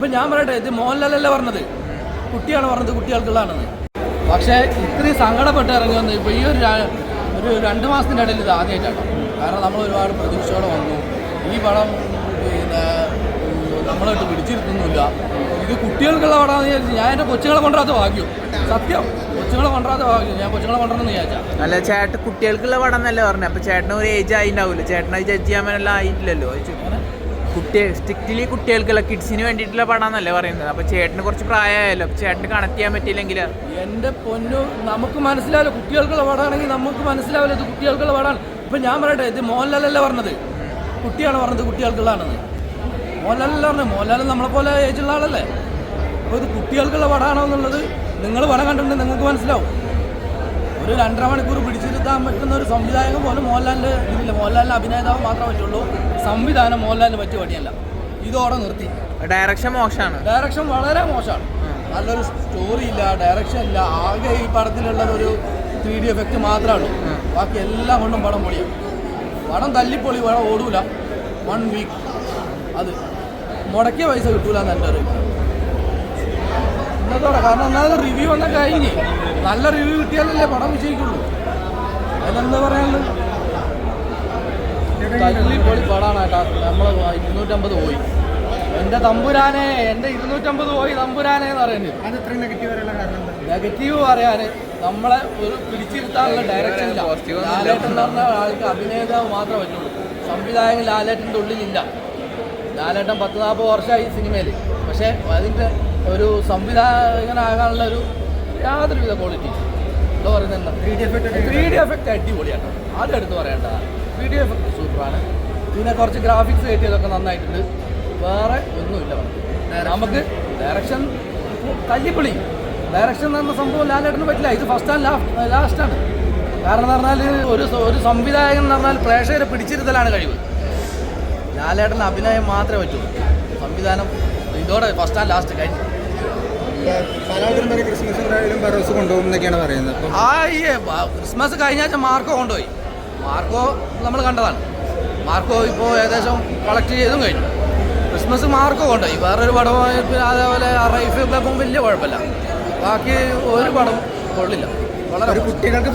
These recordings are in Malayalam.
ഇപ്പൊ ഞാൻ പറയട്ടെ ഇത് മോഹൻലാലല്ല പറഞ്ഞത്? കുട്ടിയാണ് പറഞ്ഞത് കുട്ടികൾക്കുള്ളതാണെന്ന്. പക്ഷേ ഇത്രയും സങ്കടപ്പെട്ട് ഇറങ്ങി വന്ന് ഇപ്പൊ ഈ ഒരു ഒരു രണ്ട് മാസത്തിന്റെ ഇടയിൽ ഇത് ആദ്യമായിട്ടാണ്. കാരണം നമ്മൾ ഒരുപാട് പ്രതീക്ഷയോടെ വന്നു. ഈ പടം പിന്നെ നമ്മളായിട്ട് പിടിച്ചിരുത്തുന്നില്ല ഇത് കുട്ടികൾക്കുള്ള പടമാണെന്ന് വിചാരിച്ചു ഞാൻ എന്റെ കൊച്ചുങ്ങളെ കൊണ്ടുവരാത്ത ഭാഗ്യം. സത്യം. കൊച്ചുങ്ങളെ കൊണ്ടുവരാത്ത ഭാഗ്യം. ഞാൻ കൊച്ചുങ്ങളെ കൊണ്ടുവരണമെന്ന് വിചാരിച്ചാ. അല്ല ചേട്ടൻ കുട്ടികൾക്കുള്ള പടം എന്നല്ലേ പറഞ്ഞു? അപ്പൊ ചേട്ടന് ഒരു ഏജ് ആയിട്ടുണ്ടാവില്ല ചേട്ടനെ ജഡ്ജ് ചെയ്യാൻ ആയിട്ടില്ലല്ലോ ആയിട്ടില്ലല്ലോ. കുട്ടികൾ സ്ട്രിക്റ്റ്ലി കുട്ടികൾക്കുള്ള കിഡ്സിന് വേണ്ടിയിട്ടുള്ള പടം എന്നല്ലേ പറയുന്നത്. അപ്പൊ ചേട്ടന് കുറച്ച് പ്രായമായല്ലോ ചേട്ടന് കണക്ട് ചെയ്യാൻ പറ്റിയില്ലെങ്കിൽ എന്റെ പൊന്നു നമുക്ക് മനസ്സിലാവില്ല. കുട്ടികൾക്കുള്ള പടമാണെങ്കിൽ നമുക്ക് മനസ്സിലാവില്ല ഇത് കുട്ടികൾക്കുള്ള പടമാണ് ഇപ്പം ഞാൻ പറയട്ടെ ഇത് മോഹൻലാലല്ലേ പറഞ്ഞത്? കുട്ടിയാണ് പറഞ്ഞത് കുട്ടികൾക്കുള്ളതാണെന്ന്. മോഹൻലാലല്ല പറഞ്ഞത്? മോഹൻലാൽ നമ്മളെ പോലെ ഏജുള്ള ആളല്ലേ? അപ്പോൾ ഇത് കുട്ടികൾക്കുള്ള പടമാണോ എന്നുള്ളത് നിങ്ങൾ പടം കണ്ടിട്ടുണ്ടെങ്കിൽ നിങ്ങൾക്ക് മനസ്സിലാവും. ഒരു രണ്ടര മണിക്കൂർ പിടിച്ചിരുത്താൻ പറ്റുന്ന ഒരു സംവിധായകൻ പോലും മോഹൻലാലിന്റെ ഇതില്ല മോഹൻലാലിന്റെ അഭിനേതാവ് മാത്രമേ പറ്റുള്ളൂ. സംവിധാനം മോഹൻലാലിന് പറ്റിയ പണിയല്ല. ഇതോടെ നിർത്തി. ഡയറക്ഷൻ മോശമാണ്. ഡയറക്ഷൻ വളരെ മോശമാണ്. നല്ലൊരു സ്റ്റോറി ഇല്ല ഡയറക്ഷൻ ഇല്ല. ആകെ ഈ പടത്തിലുള്ളത് ഒരു ത്രീ ഡി എഫക്റ്റ് മാത്രമേ ഉള്ളൂ. ബാക്കി എല്ലാം കൊണ്ടും പടം പൊളിയാണ് പടം തല്ലിപ്പൊളി പടം ഓടൂല. വൺ വീക്ക് അത്. മുടക്കിയ പൈസ കിട്ടൂല എന്ന് എന്റെ ഒരു ഇന്നത്തോടെ കാരണം എന്നാലും റിവ്യൂ വന്ന കഴിഞ്ഞ് നല്ല റിവ്യൂ കിട്ടിയാലല്ലേ പടം വിജയിക്കുള്ളൂ. അതിനെന്താ പറയാനുള്ളത്? തല്ലിപ്പൊളി പടമാണ് കേട്ടോ. നമ്മൾ ഇരുന്നൂറ്റമ്പത് പോയി. എന്റെ തമ്പുരാനെ എന്റെ ഇരുന്നൂറ്റമ്പത് പോയി തമ്പുരാനെ എന്ന് പറയുന്നത്. നെഗറ്റീവ് പറയാന് കാരണം നെഗറ്റീവ് പറയാൻ നമ്മളെ ഒരു പിടിച്ചിരുത്താനുള്ള ഡയറക്ഷൻ ഇല്ല. ലാലേട്ടൻ എന്ന് പറഞ്ഞ ആൾക്ക് അഭിനേതാവ് മാത്രമേ പറ്റുള്ളൂ. സംവിധായകൻ ലാലേട്ടന്റെ ഉള്ളിലില്ല. ലാലേട്ടൻ പത്ത് നാൽപ്പത് വർഷമായി ഈ സിനിമയിൽ പക്ഷേ അതിന്റെ ഒരു സംവിധായകനാകാനുള്ള ഒരു യാതൊരുവിധ ക്വാളിറ്റി എന്താ പറയുന്നത് ത്രീ ഡി എഫക്റ്റ് അടിപൊളിയാണ്. ആദ്യം എടുത്ത് പറയേണ്ട. ത്രീ ഡി എഫക്റ്റ് സൂപ്പറാണ് പിന്നെ കുറച്ച് ഗ്രാഫിക്സ് കയറ്റിയതൊക്കെ നന്നായിട്ടുണ്ട്. വേറെ ഒന്നുമില്ല നമുക്ക്. ഡയറക്ഷൻ തല്ലിപ്പൊളി ഡയറക്ഷൻ എന്ന് പറഞ്ഞ സംഭവം ലാലേട്ടന് പറ്റില്ല. ഇത് ഫസ്റ്റ് ആൻഡ് ലാസ്റ്റ് ലാസ്റ്റാണ് കാരണം എന്ന് പറഞ്ഞാൽ ഒരു ഒരു സംവിധായകൻ എന്ന് പറഞ്ഞാൽ പ്രേക്ഷകരെ പിടിച്ചിരുത്തലാണ് കഴിവ്. ലാലേട്ടന്റെ അഭിനയം മാത്രമേ പറ്റുള്ളൂ സംവിധാനം ഇതോടെ ഫസ്റ്റ് ആൻഡ് ലാസ്റ്റ് കഴിഞ്ഞു. ക്രിസ്മസ് കൊണ്ടുപോകും എന്നൊക്കെയാണ് പറയുന്നത്. ആ ഈ ക്രിസ്മസ് കഴിഞ്ഞ ആഴ്ച മാർക്കോ കൊണ്ടുപോയി. മാർക്കോ നമ്മൾ കണ്ടതാണ്. മാർക്കോ ഇപ്പോൾ ഏകദേശം കളക്ട് ചെയ്തും കഴിഞ്ഞു. ക്രിസ്മസ് മാർക്കോ കൊണ്ടുപോയി. വേറൊരു പടം അതേപോലെ റൈഫ് ക്ലബും വലിയ കുഴപ്പമില്ല. ബാക്കി ഒരു പടം കൊള്ളില്ല. വളരെ കുട്ടികൾക്ക്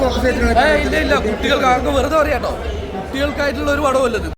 ഇല്ല ഇല്ല കുട്ടികൾക്ക് ആർക്കും വെറുതെ പറയാട്ടോ. കുട്ടികൾക്കായിട്ടുള്ള ഒരു പടമല്ലത്